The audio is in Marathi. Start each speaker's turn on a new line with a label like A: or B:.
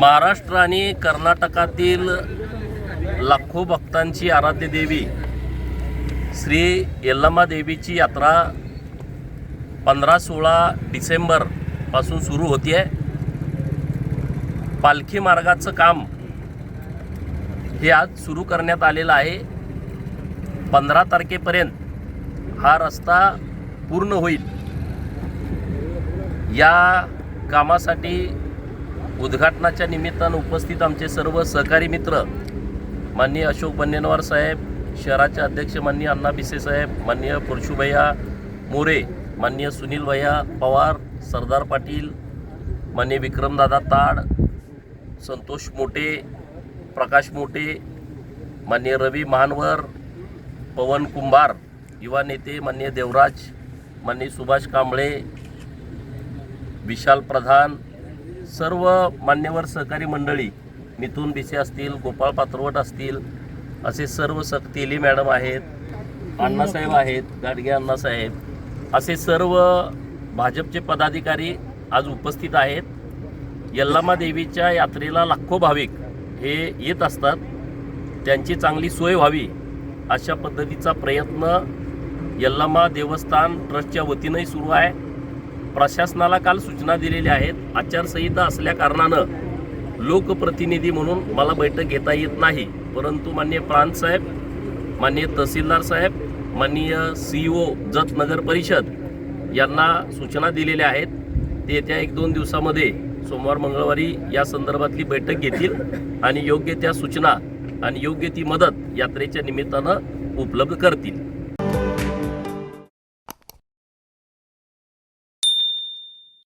A: महाराष्ट्र आणि कर्नाटकातील लाखो भक्तांची आराध्य देवी श्री यल्लमा देवीची यात्रा पंधरा सोळा डिसेंबरपासून सुरू होती आहे. पालखी मार्गाचं काम हे आज सुरू करण्यात आलेलं आहे. पंधरा तारखेपर्यंत हा रस्ता पूर्ण होईल. या कामासाठी उद्घाटनाच्या निमित्तानं उपस्थित आमचे सर्व सहकारी मित्र माननीय अशोक बन्नेनवार साहेब शहराचे अध्यक्ष माननीय अण्णा बिसे साहेब माननीय पुरशुभैया मोरे माननीय सुनील भैया पवार सरदार पाटील माननीय विक्रमदादा ताड संतोष मोटे प्रकाश मोटे माननीय रवी महानवर पवन कुंभार युवा नेते माननीय देवराज माननीय सुभाष कांबळे विशाल प्रधान सर्व मान्यवर सहकारी मंडळी मिथून बिसे असतील गोपाळ पात्रवट असतील असे सर्व स तेली मॅडम आहेत अण्णासाहेब आहेत गाडगे अण्णासाहेब असे सर्व भाजपचे पदाधिकारी आज उपस्थित आहेत. यल्लामा देवीच्या यात्रेला लाखो भाविक हे येत असतात. त्यांची चांगली सोय व्हावी अशा पद्धतीचा प्रयत्न यल्लामा देवस्थान ट्रस्टच्या वतीनंही सुरू आहे. प्रशासनाला काल सूचना दिलेल्या आहेत. आचारसंहिता असल्या कारणानं लोकप्रतिनिधी म्हणून मला बैठक घेता येत नाही. परंतु माननीय प्रांतसाहेब माननीय तहसीलदार साहेब माननीय सी ओ जत नगर परिषद यांना सूचना दिलेल्या आहेत. ते येत्या एक दोन दिवसामध्ये सोमवार मंगळवारी या संदर्भातली बैठक घेतील आणि योग्य त्या सूचना आणि योग्य ती मदत यात्रेच्या निमित्तानं उपलब्ध करतील.